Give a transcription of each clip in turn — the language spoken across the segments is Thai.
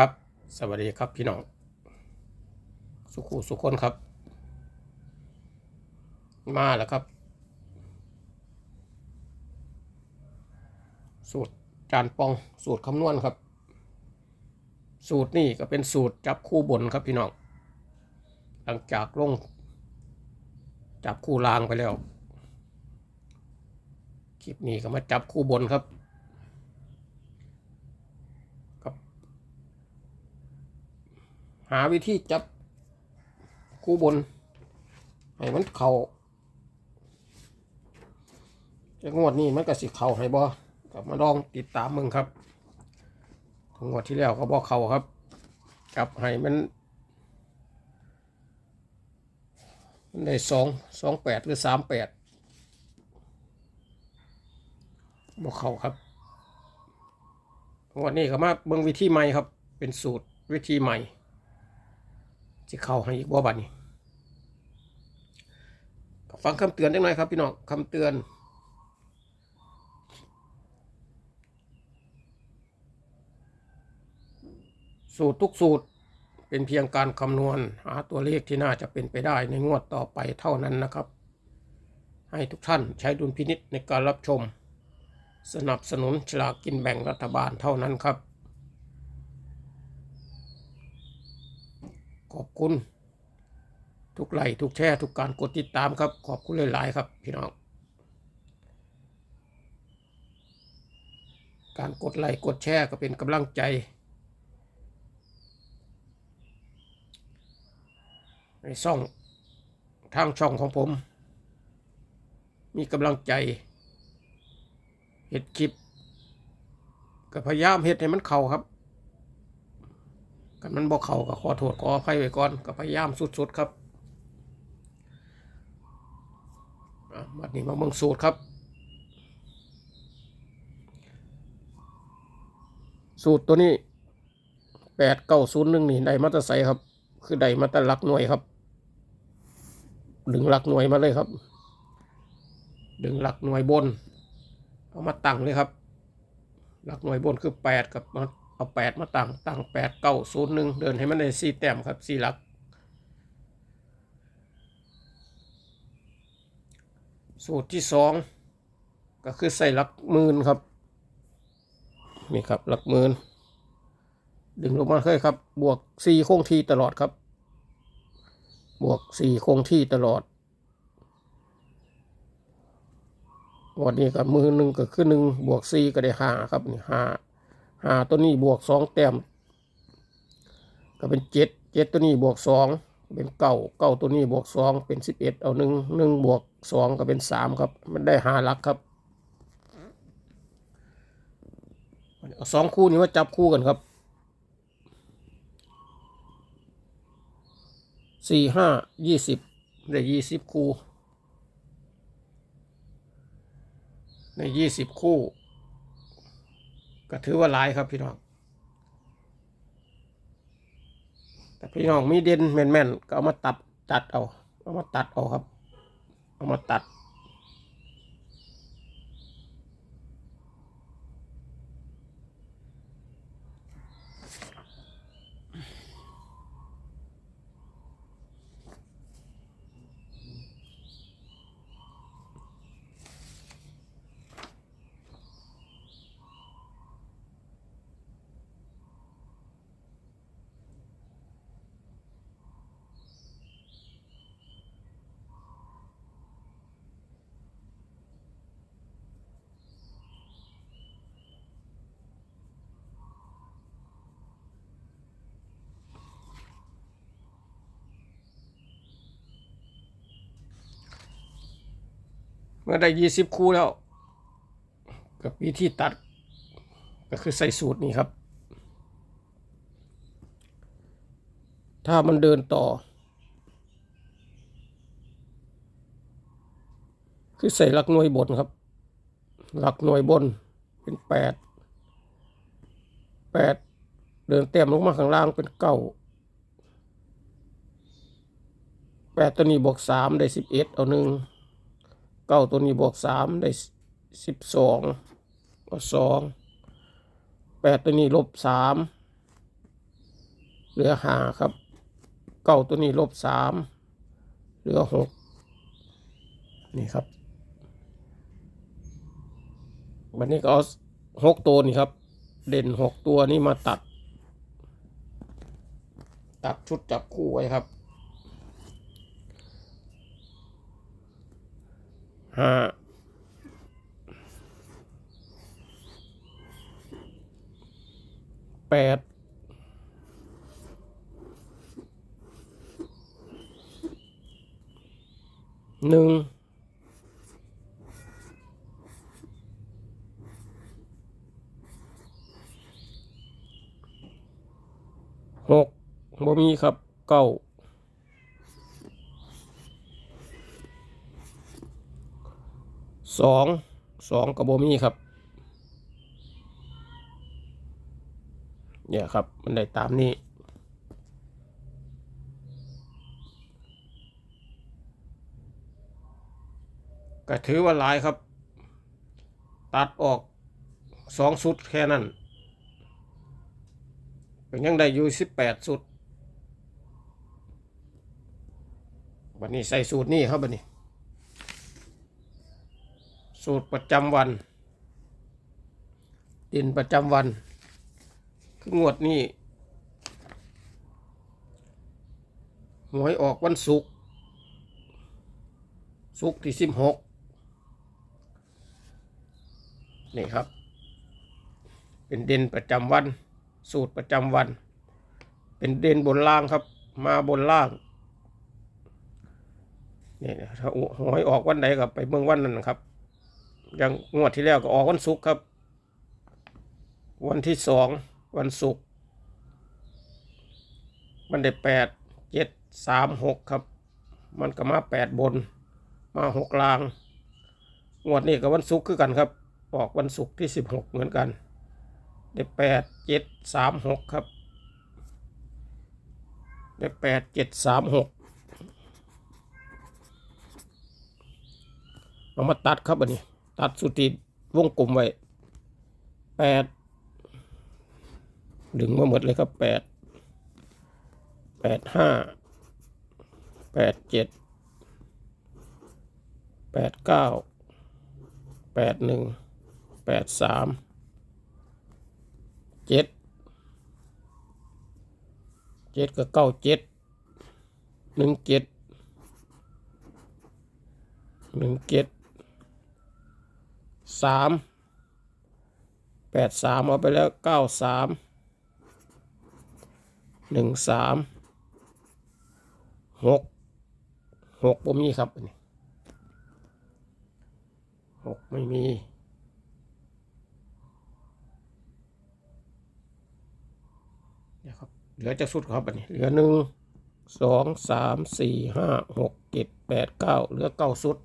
ครับ สวัสดีครับพี่น้อง สุขุสุขคนครับ มาแล้วครับ สูตรจานปองสูตรคำนวณครับ สูตรนี่ก็เป็นสูตรจับคู่บนครับพี่น้อง หลังจากลง จับคู่ลางไปแล้ว คลิปนี้ก็มาจับคู่บนครับ ครับ หาวิธีจับคู่บน ให้มันเขาจะงวดนี้มันก็สิเข่าให้บ่ก็มาลองติดตามมึงครับงวดที่แล้วก็บอกเขาครับจับให้มันมันได้สองสองแปดหรือสามแปดบอกเขาครับงวันนี้ก็มาเบิ่งวิธีใหม่ครับ เป็นสูตรวิธีใหม่ จะเข้าให้อีกบ่บัดนี้ฟังคำเตือนจังหน่อยครับพี่น้องคำเตือน สูตรทุกสูตรเป็นเพียงการคำนวณหาตัวเลขที่น่าจะเป็นไปได้ในงวดต่อไปเท่านั้นนะครับ ให้ทุกท่านใช้ดุลพินิษในการรับชม สนับสนุนฉลากกินแบ่งรัฐบาลเท่านั้นครับ ขอบคุณ ทุกไลค์ทุกแชร์ทุกการกดติดตามครับ ขอบคุณหลายๆครับพี่น้อง การกดไลค์กดแชร์ก็เป็นกำลังใจ ในช่องทางช่องของผม มีกำลังใจเห็ดคลิปก็พยายามเห็ดให้มันเข่าครับ กันมันบอกเข่าก็ขอโทษขออภัยไว้ก่อนก็พยายามสุดๆครับอะบัดนี้มาเบิ่งสูตรครับ สูตรตัวนี้แปดเก้าศูนย์หนึ่งนี่ได้มาตรใสครับ คือได้มาตรลักหน่วยครับ ดึงหลักหน่วยมาเลยครับ ดึงหลักหน่วยบน เอามาตั้งเลยครับ หลักหน่วยบนคือแปดกับมา เอาแปดมาตั้งตั้งแปดเก้าศูนย์หนึ่งเดินให้มันได้สี่แต้มครับสี่หลักสูตรที่สองก็คือใส่หลักหมื่นครับนี่ครับหลักหมื่นดึงลงมาเลยครับ บวกสี่คงที่ตลอดครับ บวกสี่คงที่ตลอดวันนี้กับมือหนึ่งก็คือหนึ่งบวกสี่ก็ได้ห้าครับนี่ห้า ห้าตัวนี้บวกสองแต้มก็เป็นเจ็ดเจ็ดตัวนี้บวกสองเป็นเก้าเก้าตัวนี้บวกสองเป็นสิบเอ็ดเอาหนึ่งหนึ่งบวกสองก็เป็นสามครับ มันได้ห้าหลักครับสองคู่นี้มาจับคู่กันครับสี่ห้ายี่สิบได้ยี่สิบคู่ ในยี่สิบคู่ ก็ถือว่าหลายครับพี่น้อง แต่พี่น้องมีเด่นแม่นๆก็เอามาตัดตัดเอา เอามาตัดเอาครับ เอามาตัด เมื่อได้ยี่สิบคู่แล้ว กับวิธีตัด ก็คือใส่สูตรนี้ครับ ถ้ามันเดินต่อ คือใส่หลักหน่วยบนครับ หลักหน่วยบนเป็นแปดแปดเดินเต็มลงมาข้างล่างเป็นเก้าแปดตัวนี้บวกสามได้สิบเอ็ดเอาหนึ่ง เก้าตัวนี้บวกสามได้สิบสองก็สองแปดตัวนี้ลบสามเหลือห้าครับเก้าตัวนี้ลบสามเหลือหกนี่ครับวันนี้ก็เอาหกตัวนี่ครับ เด่นหกตัวนี้มาตัด ตัดชุดจับคู่ไว้ครับ ห้าแปดหนึ่งหกบ่มีครับเก้า สองสองกับบ่มีครับ เนี่ยครับ มันได้ตามนี้ ก็ถือว่าหลายครับ ตัดออกสองสุดแค่นั้นเป็นยังได้อยู่สิบแปดสุด วันนี้ใส่สูตรนี่ครับวันนี้ สูตรประจำวัน ดินประจำวัน คืองวดนี้หวยออกวันศุกร์ศุกร์ที่สิบหกนี่ครับ เป็นเด่นประจำวัน สูตรประจำวัน เป็นเด่นบนล่างครับ มาบนล่างนี่ถ้าหวยออกวันไหนก็ไปเมืองวันนั้นนะครับ อยังงวดที่แล้วก็ออกวันศุกร์ครับ วันที่สองวันศุกร์มันได้แปดเจ็ดสามหกครับ มันก็มาแปดบน มาหกลาง งวดนี้กับวันศุกร์คือกันครับ ออกวันศุกร์ที่สิบหกเหมือนกัน ได้แปดเจ็ดสามหกครับ ได้แปดเจ็ดสามหกเอามาตัดครับอันนี้ ตัดสุดที่วงกลมไว้แปดดึงมาหมดเลยครับแปดแปดห้าแปดเจ็ดแปดเก้าแปดหนึ่งแปดสามเจ็ดเจ็ดกับเก้าเจ็ดหนึ่งเจ็ดหนึ่งเจ็ด สามแปดสามเอาไปแล้วเก้าสามหนึ่งสามหกหกบ่มีครับอันนี้หกไม่มีเนี่ยครับเหลือจะสุดครับอันนี้เหลือหนึ่งสองสามสี่ห้าหกเจ็ดแปดเก้าเหลือเก้าสุด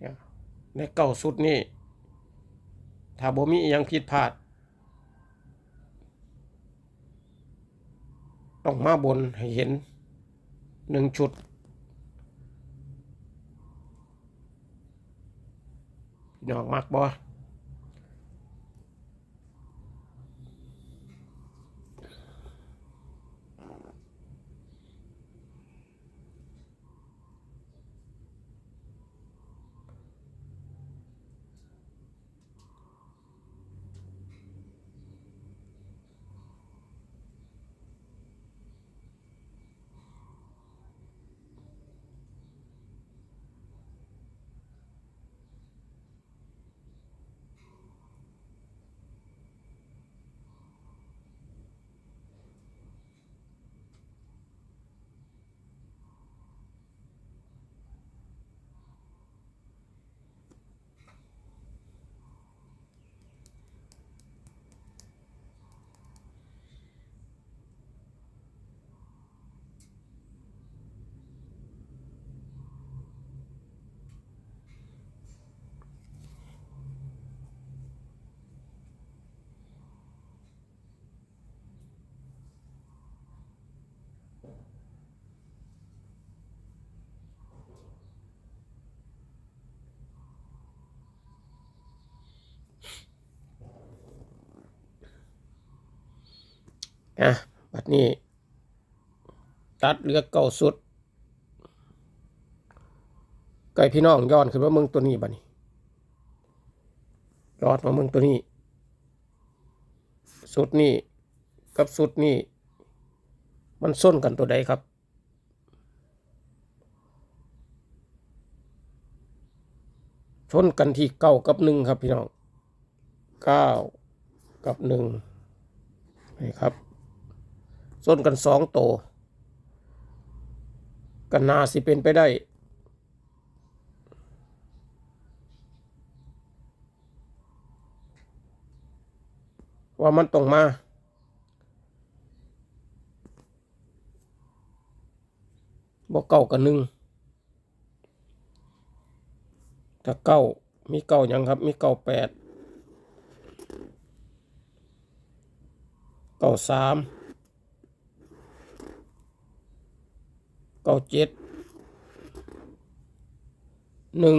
เนี่ย ในเก่าสุดนี่ถ้าบ่มีอิหยังผิดพลาด ต้องมาบนให้เห็นหนึ่งชุด พี่น้องมักบ่ นะบัดนี้ ตัดเลือเก่าสุดไก่พี่น้องย้อนขึ้นมาเมืองตัวนี้บัดนี้ยอนมาเมืองตัวนี้ สุดนี้กับสุดนี้ มันส้นกันตัวใดครับชนกันที่เก้ากับหนึ่งครับพี่น้องเก้ากับหนึ่งนี่ครับ ส้นกันสองโตกันนาสิเป็นไปได้ว่ามันต้องมา บอกเก้ากับหนึ่งถ้าเก้ามีเก้ายังครับ มีเก้าแปด เก้าสาม เก้าเจ็ดหนึ่ง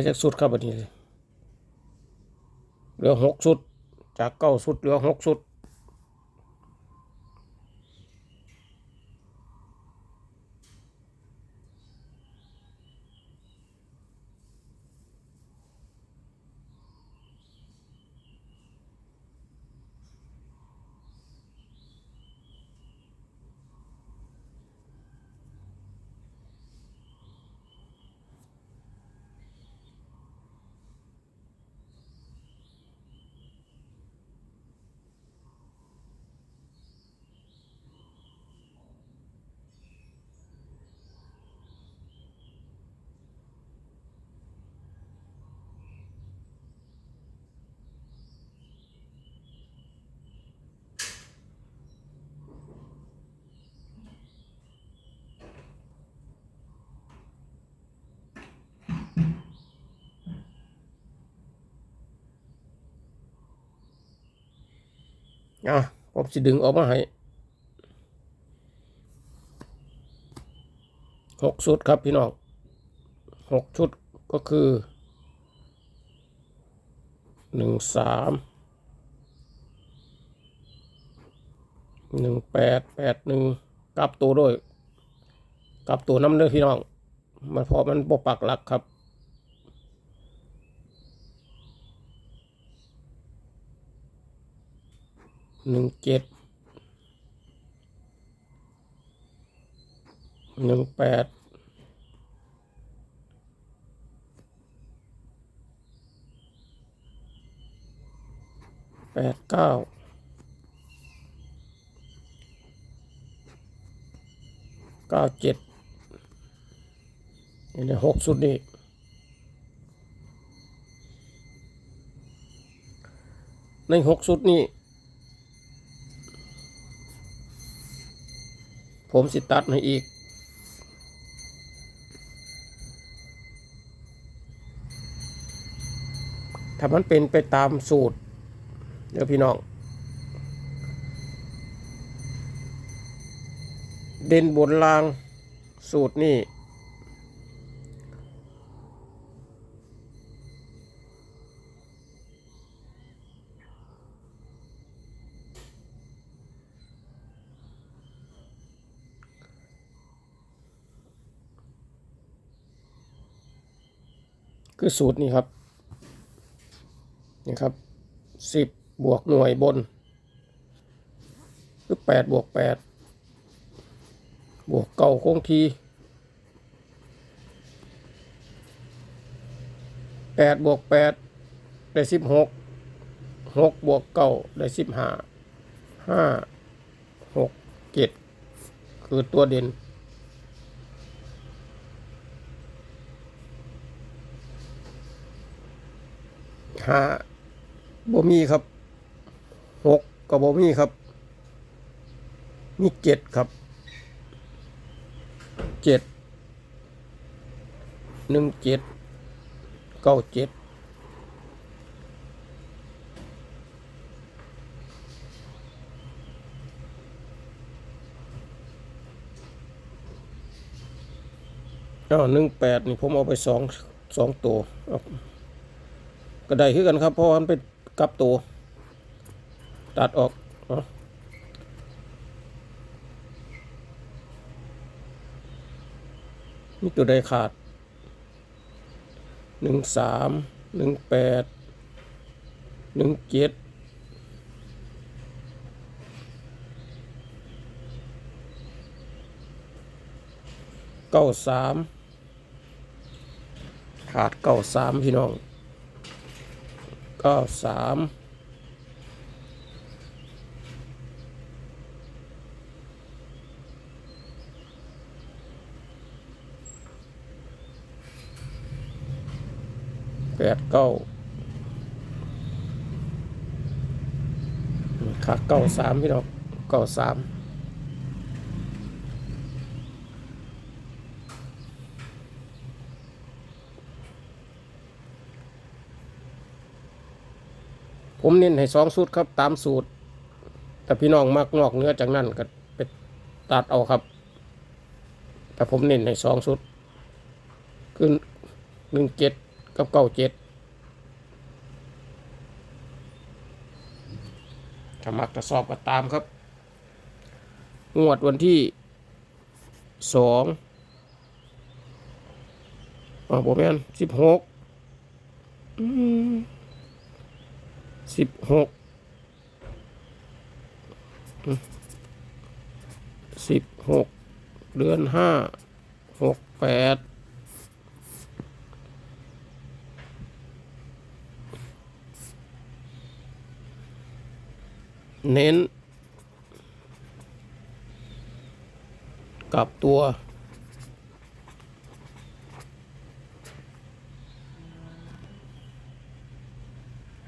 ลือจากสุดครับวันนี้เลยเหลือหกสุด จากเก้าสุดเหลือหกสุด อะผมจะดึงออกมาให้หกชุดครับพี่น้องหกชุดก็คือหนึ่งสามหนึ่งแปดแปดหนึ่งกลับตัวด้วย กลับตัวน้ำเด้อพี่น้อง มันพอมันปกปักหลักครับ หนึ่งเจ็ดหนึ่งแปดแปดเก้าเก้าเจ็ดนี่เลยหกสุดนี่ในหกสุดนี่ ผมสิตัดให้อีก ถ้ามันเป็นไปตามสูตร เดี๋ยวพี่น้อง เด่นบนลางสูตรนี่ คือสูตรนี้ครับนี่ครับสิบบวกหน่วยบน คือแปดบวกแปดบวกเก่าคงทีแปดบวกแปดได้สิบหกหกบวกเก่าได้สิบห้าห้าหกเจ็ดคือตัวเด่น ห้าบ่มีครับหกก็บ่มีครับ มีเจ็ดครับเจ็ดหนึ่งเจ็ดเก้าเจ็ดอ้าวหนึ่งแปดนี่ผมเอาไปสองสองตัวอ ก็ได้คือกันครับ เพราะว่ามันเป็นกลับตัวตัดออกเอามีตัวใดขาดหนึ่งสามหนึ่งแปดหนึ่งเจ็ดเก้าสามขาดเก้าสามพี่น้อง เก้าสามแปดเก้าขาดเก้าสามพี่น้องเก้าสาม ผมเน้นให้สองสูตรครับ ตามสูตร แต่พี่น้องมักงอกเนื้อจากนั้นก็ไปตัดเอาครับ แต่ผมเน้นให้สองสูตรคือหนึ่งเจ็ดกับเก้าเจ็ดถ้ามักจะสอบก็ตามครับ งวดวันที่สองอ๋อผมแม่นสิบหกอืม สิบหกสิบหกเดือนห้าหกแปดเน้น กับตัว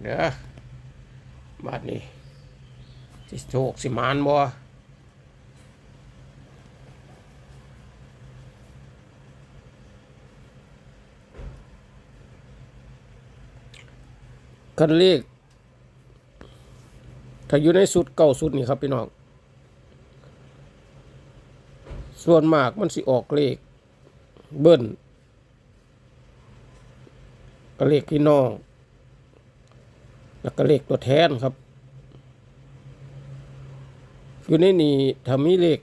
เด้อบาดนี้ สิ โชคสิมานบ่คันเลขถ้าอยู่ในสุดเก่าสุดนี่ครับพี่น้อง ส่วนมากมันสิออกเลข เบิ้ลก็เลขพี่น้อง แล้วก็เลขตัวแทนครับ อยู่ในนี้ถ้ามีเลข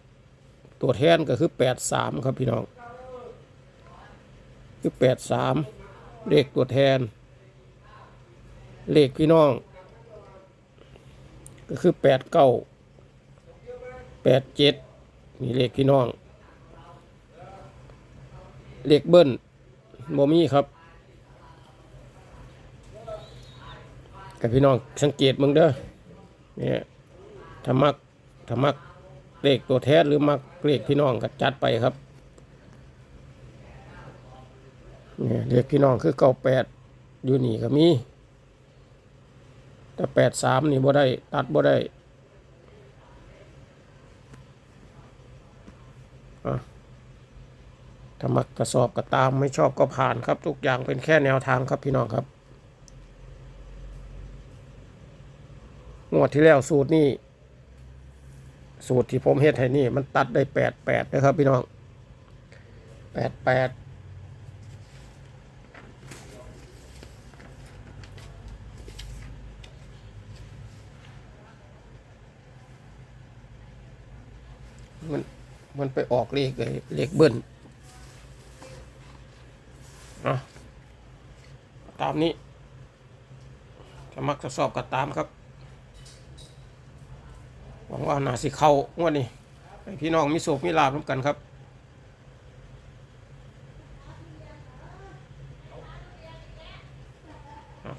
ตัวแทนก็คือแปดสามครับพี่น้อง คือแปดสามเลขตัวแทน เลขพี่น้อง ก็คือแปดเก้าแปดเจ็ดมีเลขพี่น้อง เลขเบิ้ลโมมี่ครับกับพี่น้องสังเกตมึงเด้อเนี่ยถ้ามัก ถ้ามักเลขตัวแทนหรือมักเลขพี่น้องก็จัดไปครับเนี่ยเลขพี่น้องคือเก้าแปดอยู่นี่ก็มี แต่แปดสามนี่บ่ได้ตัดบ่ได้ถ้ามักกระสอบก็ตามไม่ชอบก็ผ่านครับ ทุกอย่างเป็นแค่แนวทางครับพี่น้องครับงวดที่แล้วสูตรนี่ สูตรที่ผมเฮ็ดให้นี่ มันตัดได้แปดแปดนะครับพี่น้องแปดแปดมันมันไปออกเลขเลยเลขเบิ้ลอะตามนี้ถ้ามักจะสอบก็ตามครับ ว่าน่าสิเข้างวดนี้พี่น้องมีโศกมีลาบร่วมกันครับ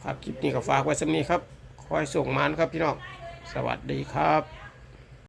ครับคลิปนี้ก็ฝากไว้สำนี้ครับ คอยส่งมานครับพี่น้อง สวัสดีครับ